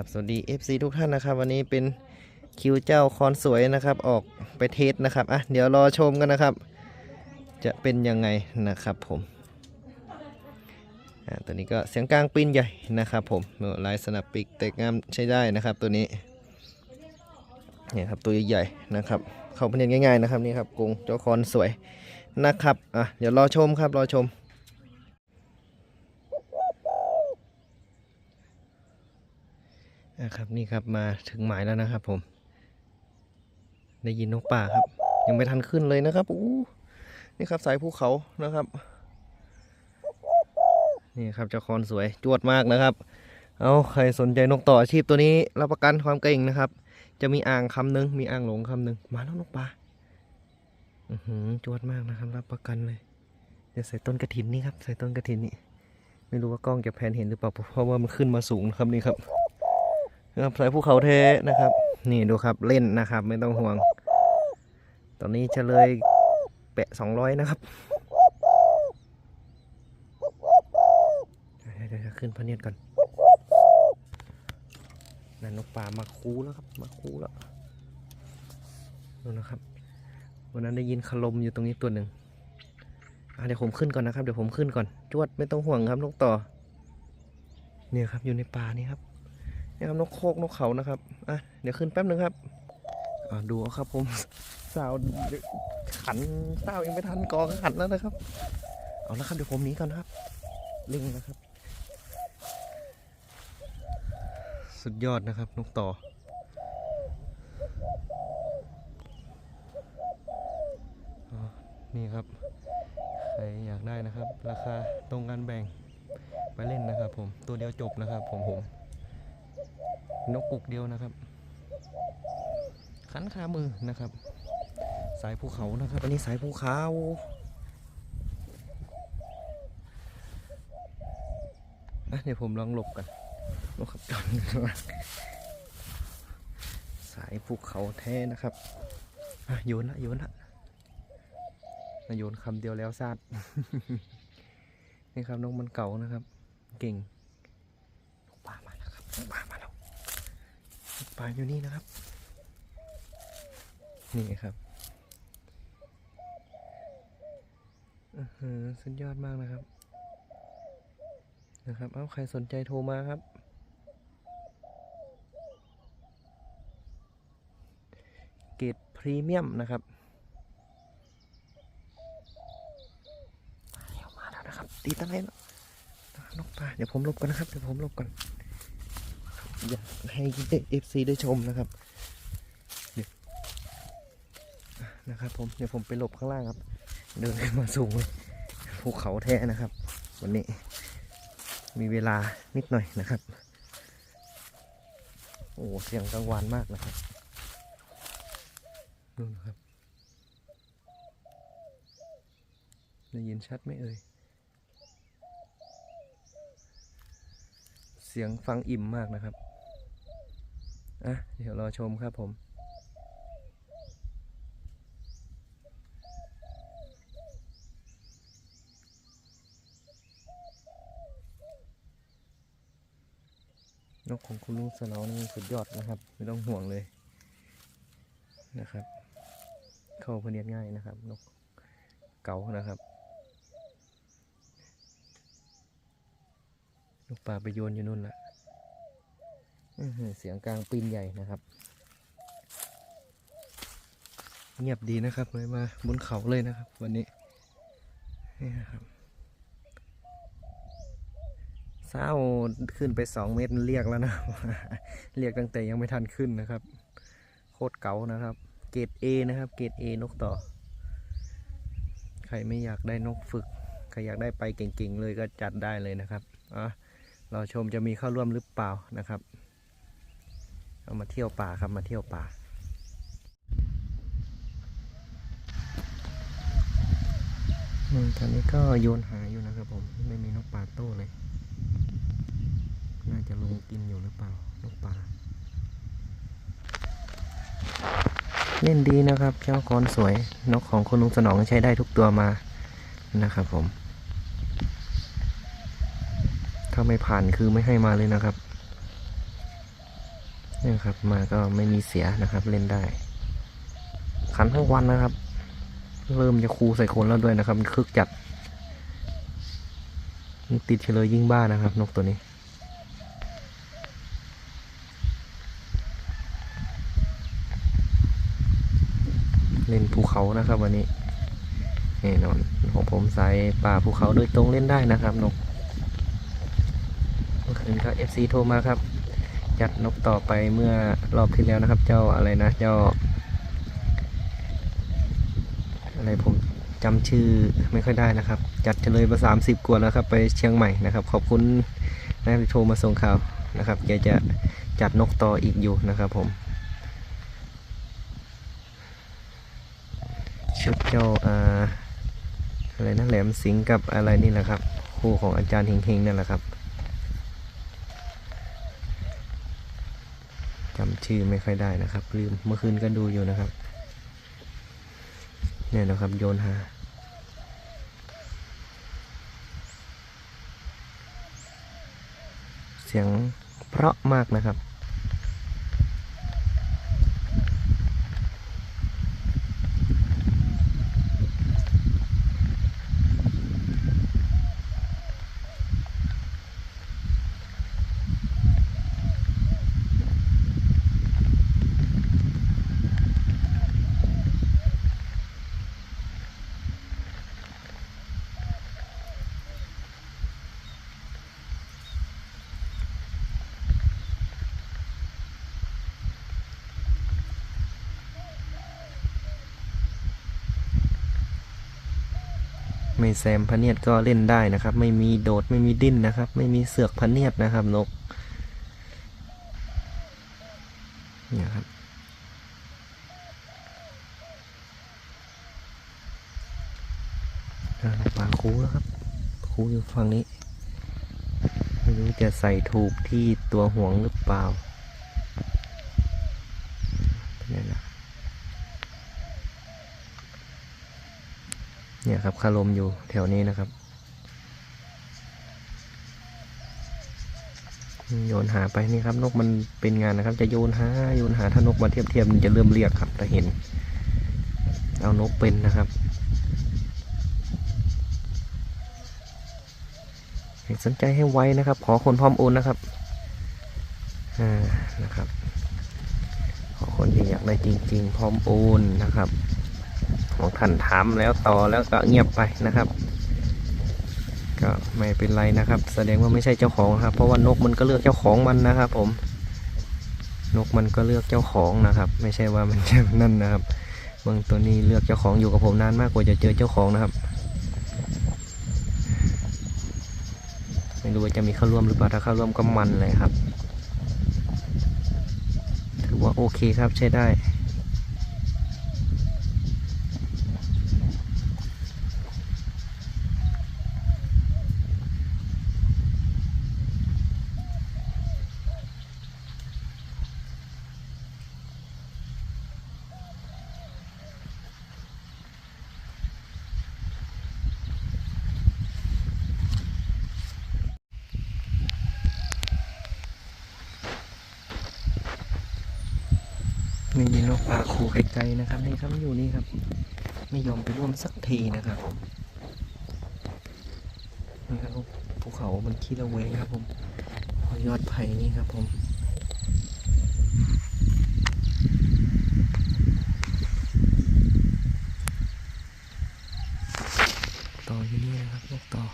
ับกับสวัสดี FC ทุกท่านนะครับ วันนี้เป็นคิวเจ้าคอนสวยนะครับ ออกไปเทสนะครับอะเดี๋ยวรอชมกันนะครับ จะเป็นยังไงนะครับผมอะตัวนี้ก็เสียงกลางปิ้นใหญ่นะครับผมลายสนับปิกเตกงามใช้ได้นะครับ ตัวนี้เนี่ยครับตัวใหญ่ๆนะครับ เข้าประเด็นง่ายๆนะครับนี่ครับกรงเจ้าคอนสวยนะครับอะเดี๋ยวรอชมครับรอชม นะครับนี่ครับมาถึงหมายแล้วนะครับผม ได้ยินนกป่าครับ ยังไม่ทันขึ้นเลยนะครับอู้นี่ครับสายภูเขานะครับ นี่ครับเจ้าคอนสวยจวดมากนะครับ เอาใครสนใจนกต่ออาชีพตัวนี้รับประกันความเก่งนะครับ จะมีอ่างคำหนึงมีอ่างหลงคำหนึงมาแล้วนกป่าอือหือจวดมากนะครับ รับประกันเลยเดี๋ยวใส่ต้นกระถินนี่ครับใส่ต้นกระถินนี่ไม่รู้ว่ากล้องจะแพนเห็นหรือเปล่าเพราะว่ามันขึ้นมาสูงครับนี่ครับ ครับสายภูเขาเทนะครับ นี่ดูครับเล่นนะครับ ไม่ต้องห่วง ตอนนี้จะเลยแปะสองร้อยนะครับเดี๋ยวขึ้นพะเนียดก่อนนั่นนกป่ามาคูแล้วครับ มาคูแล้วดูนะครับ วันนั้นได้ยินคลมอยู่ตรงนี้ตัวหนึ่งเดี๋ยวผมขึ้นก่อนนะครับ เดี๋ยวผมขึ้นก่อน จวดไม่ต้องห่วงครับนกต่อ เนี่ยครับอยู่ในป่านี่ครับ นี่ครับนกโคกนกเขานะครับอะเดี๋ยวขึ้นแป๊บนึงครับอ่าดูครับผมสาวขันสาวยังไม่ทันกอขันแล้วนะครับ เอาละครับเดี๋ยวผมหนีก่อนครับเร่งนะครับ สุดยอดนะครับนกต่ออนี่ครับ ใครอยากได้นะครับ ราคาตรงกันแบ่งไปเล่นนะครับผมตัวเดียวจบนะครับผมผม นกกุกเดียวนะครับ ขันขามือนะครับ สายภูเขานะครับอันนี้สายภูเขาอะเดี๋ยวผมลองหลบกันนกขับจอนสายภูเขาแท้นะครับอะโยนละโยนละมาโยนคำเดียวแล้วซาดนี่ครับนกมันเก่านะครับ เก่งนกป่ามาแล้วครับนกป่ามาแล้ว ลาอยู่นี่นะครับ นี่ครับอือหือสุดยอดมากนะครับ นะครับ เอาใครสนใจโทรมาครับ เกรดพรีเมียมนะครับมาแล้วมาแล้วนะครับตีตะไลแล้วนกปลาเดี๋ยวผมลบก่อนนะครับ เดี๋ยวผมลบก่อน อยากให้เอฟซีได้ชมนะครับเดี๋ยวนะครับผมเดี๋ยวผมไปหลบข้างล่างครับ เดินขึ้นมาสูงเลยภูเขาแท้นะครับ วันนี้ มีเวลานิดหน่อยนะครับ โอ้เสียงกลางวานมากนะครับดูนะครับได้ยินชัดไหมเอ่ยเสียงฟังอิ่มมากนะครับ อะเดี๋ยวรอชมครับผมนกของคุณลุงสนองนี่สุดยอดนะครับ ไม่ต้องห่วงเลยนะครับ เข้าพเนียดง่ายนะครับ นกเก๋านะครับ นกป่าไปโยนอยู่นู่นละอื้อหือ เสียงกลางปีนใหญ่นะครับ เงียบดีนะครับเลยมาบนเขาเลยนะครับ วันนี้นี่นะครับเศร้าขึ้นไปสองเมตรเรียกแล้วนะเรียกตั้งแต่ยังไม่ทันขึ้นนะครับ โคตรเก๋านะครับ เกรด A นะครับ เกรด A นกต่อ ใครไม่อยากได้นกฝึก ใครอยากได้ไปเก่งๆเลยก็จัดได้เลยนะครับอะเราชมจะมีเข้าร่วมหรือเปล่านะครับ เอามาเที่ยวป่าครับมาเที่ยวป่าอืมตอนนี้ก็โยนหาอยู่นะครับผมไม่มีนกป่าโต้เลย น่าจะลงกินอยู่หรือเปล่านกป่า เล่นดีนะครับเจ้าคอนสวยนกของคุณลุงสนองใช้ได้ทุกตัวมานะครับผม ถ้าไม่ผ่านคือไม่ให้มาเลยนะครับ ครับ มาก็ไม่มีเสียนะครับ เล่นได้ ขันทั้งวันนะครับ เริ่มจะคูใส่คนแล้วด้วยนะครับ มันคึกจัด ติดเฉลยยิ่งบ้านะครับ นกตัวนี้เล่นภูเขานะครับ วันนี้แน่นอนของผมสายป่าภูเขาโดยตรงเล่นได้นะครับนกเมื่อคืนก็ FC โทรมาครับ จัดนกต่อไปเมื่อรอบที่แล้วนะครับ เจ้าอะไรนะ เจ้า อะไรผมจำชื่อไม่ค่อยได้นะครับ จัดเฉลยมาสามสิบกว่าแล้วครับ ไปเชียงใหม่นะครับ ขอบคุณนะที่โทรมาส่งข่าวนะครับแกจะจัดนกต่ออีกอยู่นะครับผมชุดเจ้าอะไรนะแหลมสิงกับอะไรนี่แหละครับ คู่ของอาจารย์เฮงๆนั่นแหละครับ จำชื่อไม่ค่อยได้นะครับลืมเมื่อคืนก็ดูอยู่นะครับ เนี่ยนะครับโยนหาเสียงเพราะมากนะครับ ไม่แซมพเนียดก็เล่นได้นะครับ ไม่มีโดดไม่มีดิ้นนะครับ ไม่มีเสือกพเนียดนะครับนกเนี่ยครับอ่านกปลาคูแล้วครับคูอยู่ฝั่งนี้ ไม่รู้จะใส่ถูกที่ตัวห่วงหรือเปล่าเป็นไงล่ะ เนี่ยครับคารมอยู่แถวนี้นะครับ โยนหาไปนี่ครับ นกมันเป็นงานนะครับ จะโยนหาโยนหาถ้านกมาเทียบเทียบมันจะเริ่มเรียกครับถ้าเห็น เอานกเป็นนะครับสนใจให้ไว้นะครับ ขอคนพร้อมโอนนะครับอ่านะครับ ขอคนที่อยากได้จริง ๆ พร้อมโอนนะครับ ของท่านถามแล้วต่อแล้วก็เงียบไปนะครับ ก็ไม่เป็นไรนะครับ แสดงว่าไม่ใช่เจ้าของครับ เพราะว่านกมันก็เลือกเจ้าของมันนะครับ ผม นกมันก็เลือกเจ้าของนะครับ ไม่ใช่ว่ามันจะนั่นนะครับบางตัวนี้เลือกเจ้าของอยู่กับผมนานมากกว่าจะเจอเจ้าของนะครับ ไม่รู้ว่าจะมีเข้าร่วมหรือเปล่าถ้าเข้าร่วมก็มันเลยครับ ถือว่าโอเคครับใช้ได้ ไม่ มีนกปลาคูไกลๆนะครับนี่ครับอยู่นี่ครับ ไม่ยอมไปร่วมสักทีนะครับนี่ครับภูเขามันขี้ระเวงครับผมพอยอดไผ่นี่ครับผมต่ออยู่นี่นะครับนกต่อ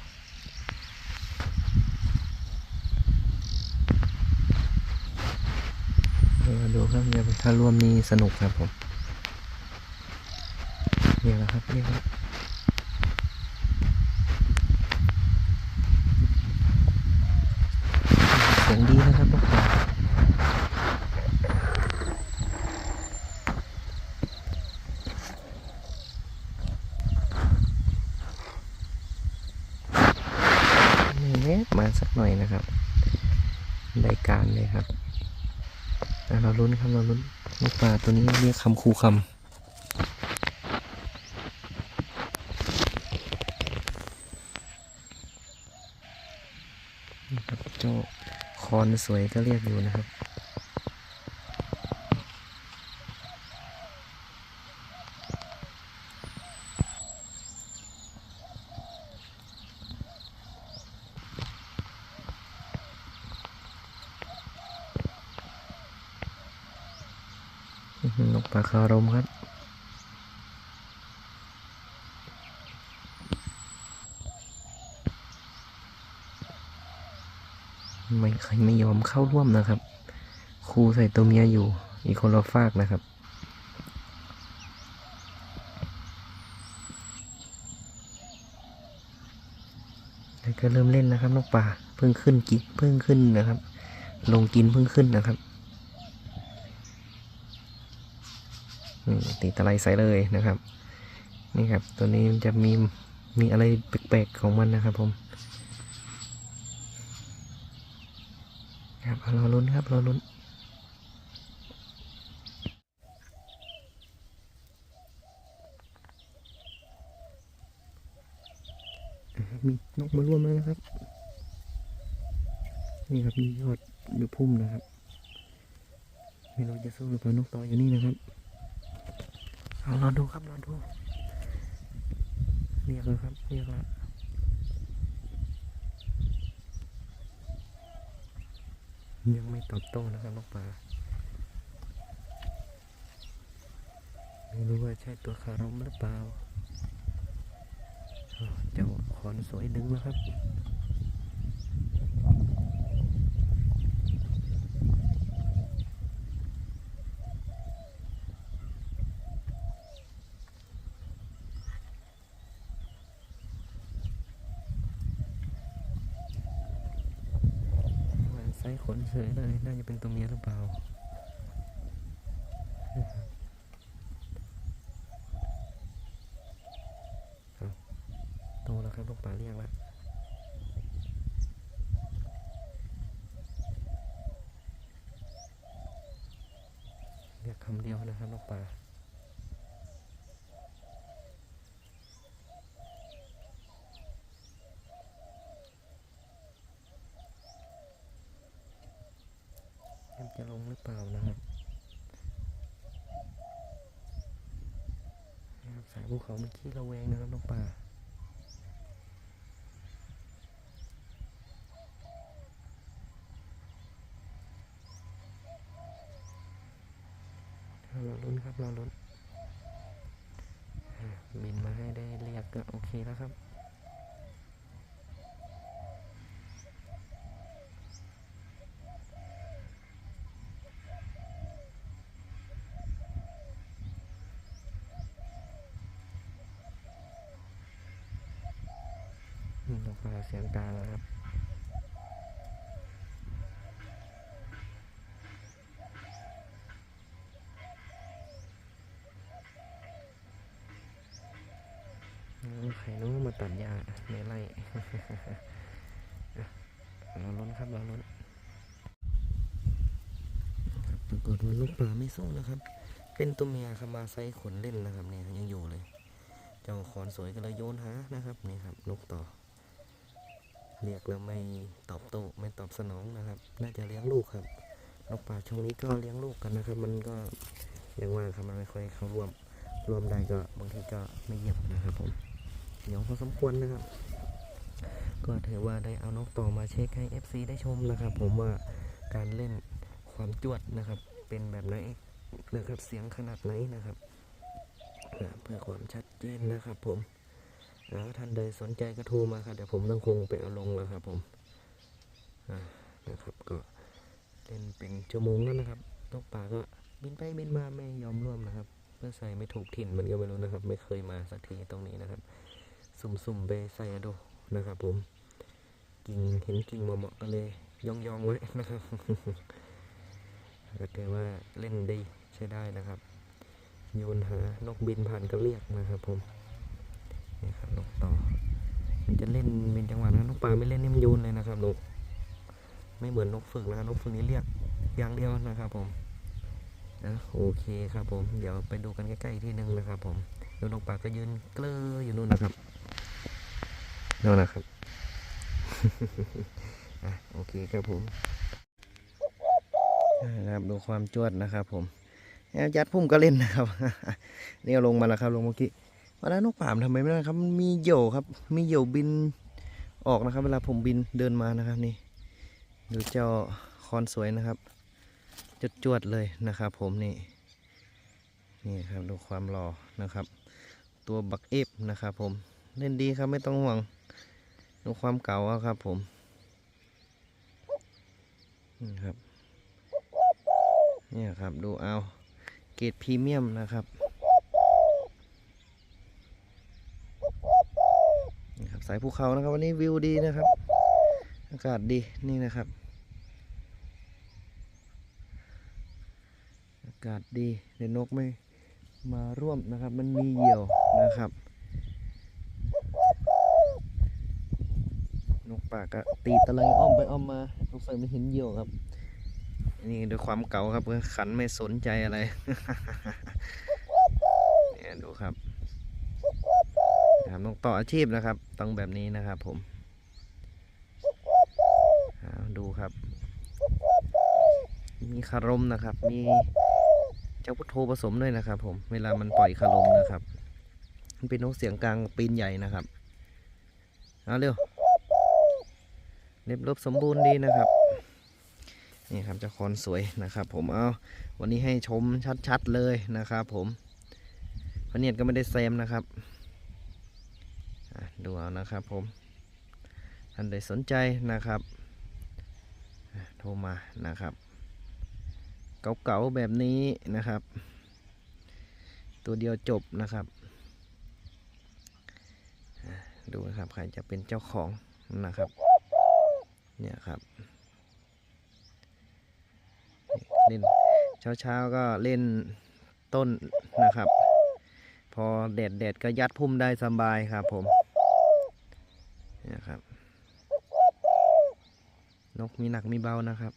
เออดูครับ เนี่ยถ้ารวมนี่สนุกครับผมเนี่ยแหละครับเนี่ยครับเสียงดีนะครับลูกค้านี่แวะมาสักหน่อยนะครับ ได้การเลยครับ เราลุ้นครับเราลุ้นนกปลาตัวนี้เรียกคำคูคำนะครับเจ้าคอนสวยก็เรียกอยู่นะครับ นกปลาคารมครับ ไม่ใครไม่ยอมเข้าร่วมนะครับ ครูใส่ตัวเมียอยู่ อีกคนละฝากนะครับแล้วก็เริ่มเล่นนะครับนกป่าเพิ่งขึ้นกินเพิ่งขึ้นนะครับ ลงกินเพิ่งขึ้นนะครับ อืมตีตะไลใส่เลยนะครับ นี่ครับ ตัวนี้มันจะมีมีอะไรแปลกๆของมันนะครับผมครับเอารอลุ้นครับรอลุ้นมีนกมาร่วมแล้วนะครับ นี่ครับมียอดอยู่พุ่มนะครับ ไม่รู้จะสู้หรือเปล่านกต่ออยู่นี่นะครับ เอารอดูครับรอดูเรียกแล้วครับเรียกแล้วยังไม่ตอบโต้นะครับนกป่าไม่รู้ว่าใช่ตัวคารมหรือเปล่าเจ้าขอนสวยดึงแล้วครับ เหมือนไซส์ ขนเฉยเลยน่าจะเป็นตัวเมียหรือเปล่าเอาโตแล้วครับลูกปลาเรียกแล้วเรียกคำเดียวนะครับลูกปลาเริ่มจะลง หรือเปล่านะครับนะครับสายภูเขามันขี้ระแวงนะครับน้องป่า รอลุ้นครับรอลุ้นอ่าบินมาให้ได้เรียกก็โอเคแล้วครับ อืมต้องฟัง เสียงกางแล้วครับใครนู้มาตัดหญ้าไร่อ่เราล้นครับเราล้นปรากฏว่าลูกปลาไม่สู้นะครับ เป็นตัวเมียครับมาไซขนเล่นนะครับเนี่ยยังอยู่เลย เจ้าขอนสวยก็เลยโยนหานะครับนี่ครับนกต่อ เรียกแล้วไม่ตอบโต้ไม่ตอบสนองนะครับ น่าจะเลี้ยงลูกครับนกป่าช่วงนี้ก็เลี้ยงลูกกันนะครับ มันก็อย่างว่าครับมันไม่ค่อยเข้าร่วมรวมได้ก็บางทีก็ไม่เยี่ยมนะครับผมเดี๋ยวพอสมควรนะครับ ก็ถือว่าได้เอานกต่อมาเช็คให้ FC ได้ชมนะครับ ผมว่าการเล่นความจวดนะครับ เป็นแบบไหนนะครับเสียงขนาดไหนนะครับเพื่อความชัดเจนนะครับผม แล้วท่านใดสนใจก็โทรมาครับเดี๋ยวผมต้องคงไปเอาลงแล้วครับ ผมนะครับก็เล่นเป็นชั่วโมงแล้วนะครับนกป่าก็บินไปบินมาไม่ยอมร่วมนะครับ เพื่อใส่ไม่ถูกถิ่นมันก็ไม่รู้นะครับ ไม่เคยมาสักทีตรงนี้นะครับ สุ่มๆไปใส่อดูนะครับ ผมกิ่งเห็นกิ่งเหมาะๆก็เลยยองๆไว้นะครับก็ถือว่าเล่นดีใช้ได้นะครับ โยนหานกบินผ่านก็เรียกนะครับผม นี่ครับนกต่อ มันจะเล่นเป็นจังหวะนะนกปลาไม่เล่นนี่มันโยนเลยนะครับนกไม่เหมือนนกฝึกนะครับนกฝึกนี้เรียกอย่างเดียวนะครับผมนะโอเคครับผม เดี๋ยวไปดูกันใกล้ๆที่หนึ่งนะครับ ผมดูนกปลาก็ยืนเกลืออยู่นู่นนะครับนู่นนะครับอะโอเคครับผมนะครับดูความจวดนะครับ ผมแอบยัดพุ่มก็เล่นนะครับ นี่เอาลงมาแล้วครับลงเมื่อกี้ ว่าแล้วนกป่ามทำไมไม่ได้ครับมันมีเหยี่ยวครับ มีเหยี่ยวบินออกนะครับ เวลาผมบินเดินมานะครับนี่ดูเจ้าคอนสวยนะครับจดจวดเลยนะครับ ผมนี่นี่ครับดูความหล่อนะครับ ตัวบักเอฟนะครับ ผมเล่นดีครับไม่ต้องห่วงดูความเก่าครับ ผมนี่ครับนี่ครับดูเอาเกรดพรีเมียมนะครับนี่ครับ สายภูเขานะครับ วันนี้วิวดีนะครับ อากาศดีนี่นะครับ อากาศดีเดี๋ยวนกไม่มาร่วมนะครับ มันมีเหยี่ยวนะครับ นกปาก็ตีตะไลอ้อมไปอ้อมมาสงสัยไม่เห็นเหยี่ยวครับ นี่ด้วยความเก่าครับขันไม่สนใจอะไร เนี่ยดูครับ นะครับต้องต่ออาชีพนะครับ ต้องแบบนี้นะครับผมดูครับ มีคารมนะครับ มีเจ้าพุทโธผสมด้วยนะครับ ผมเวลามันปล่อยคารมนะครับ มันเป็นนกเสียงกลางปีนใหญ่นะครับเอาเร็วเรียบรบสมบูรณ์ดีนะครับนี่ครับเจ้าคอนสวยนะครับ ผมเอาวันนี้ให้ชมชัดๆเลยนะครับ ผมพเนียดก็ไม่ได้แซมนะครับ ดูเอานะครับผมท่านใดสนใจนะครับ โทรมานะครับ เก่าๆแบบนี้นะครับ ตัวเดียวจบนะครับดูนะครับใครจะเป็นเจ้าของนะครับ เนี่ยครับเล่นเช้าๆก็เล่นต้นนะครับ พอแดดแดดก็ยัดพุ่มได้สบายครับผมเนี่ยครับ นกมีหนักมีเบานะครับ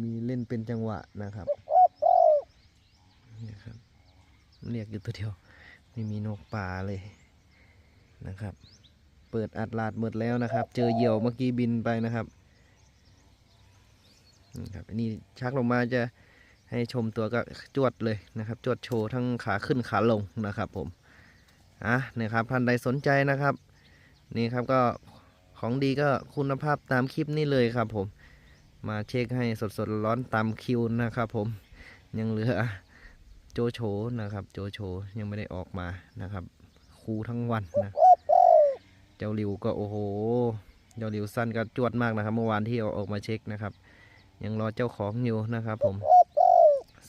มีเล่นเป็นจังหวะนะครับเนี่ครับเรียกอยู่ตัวเดียว ไม่มีนกป่าเลยนะครับ เปิดอัดลาดหมดแล้วนะครับ เจอเหยี่ยวเมื่อกี้บินไปนะครับนี่ครับอันนี้ชักลงมาจะให้ชมตัวก็จวดเลยนะครับ จวดโชว์ทั้งขาขึ้นขาลงนะครับผมอะเนี่ยครับท่านใดสนใจนะครับ นี่ครับก็ ของดีก็คุณภาพตามคลิปนี้เลยครับผม มาเช็คให้สดๆร้อนตามคิวนะครับผม ยังเหลือโจโฉนะครับ โจโฉยังไม่ได้ออกมานะครับ คูทั้งวันนะ เจ้าหลิวก็โอ้โห เจ้าหลิวสั้นก็จวดมากนะครับ เมื่อวานที่เอาออกมาเช็คนะครับ ยังรอเจ้าของอยู่นะครับผม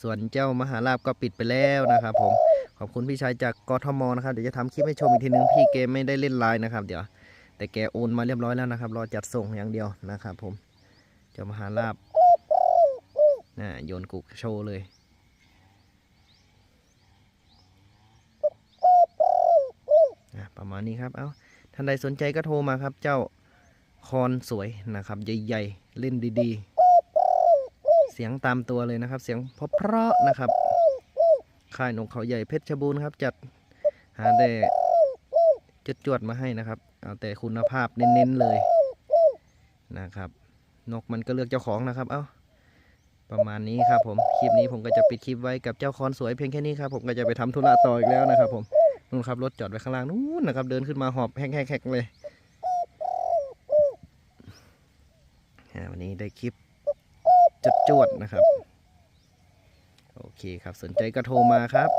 ส่วนเจ้ามหาลาบก็ปิดไปแล้วนะครับผม ขอบคุณพี่ชายจากกทมนะครับ เดี๋ยวจะทำคลิปให้ชมอีกทีนึง พี่เกมไม่ได้เล่นไลน์นะครับ เดี๋ยว แต่แกโอนมาเรียบร้อยแล้วนะครับ รอจัดส่งอย่างเดียวนะครับผมเจ้ามหาลาบนะโยนกุกโชว์เลย ประมาณนี้ครับ เอาท่านใดสนใจก็โทรมาครับ เจ้าคอนสวยนะครับ ใหญ่ๆ เล่นดีๆ เสียงตามตัวเลยนะครับ เสียงเพราะๆนะครับ ค่ายนกเขาใหญ่เพชรบูรณ์ครับ จัดหาได้จดจวดมาให้นะครับ เอาแต่คุณภาพเน้นๆเลยนะครับ นกมันก็เลือกเจ้าของนะครับ เอาประมาณนี้ครับผม คลิปนี้ผมก็จะปิดคลิปไว้กับเจ้าคอนสวยเพียงแค่นี้ครับผมก็จะไปทำธุระต่ออีกแล้วนะครับ ผมนู่นครับรถจอดไว้ข้างล่างนู้นนะครับ เดินขึ้นมาหอบแฮกๆๆเลยวันนี้ได้คลิปจดจวดนะครับ โอเคครับสนใจก็โทรมาครับ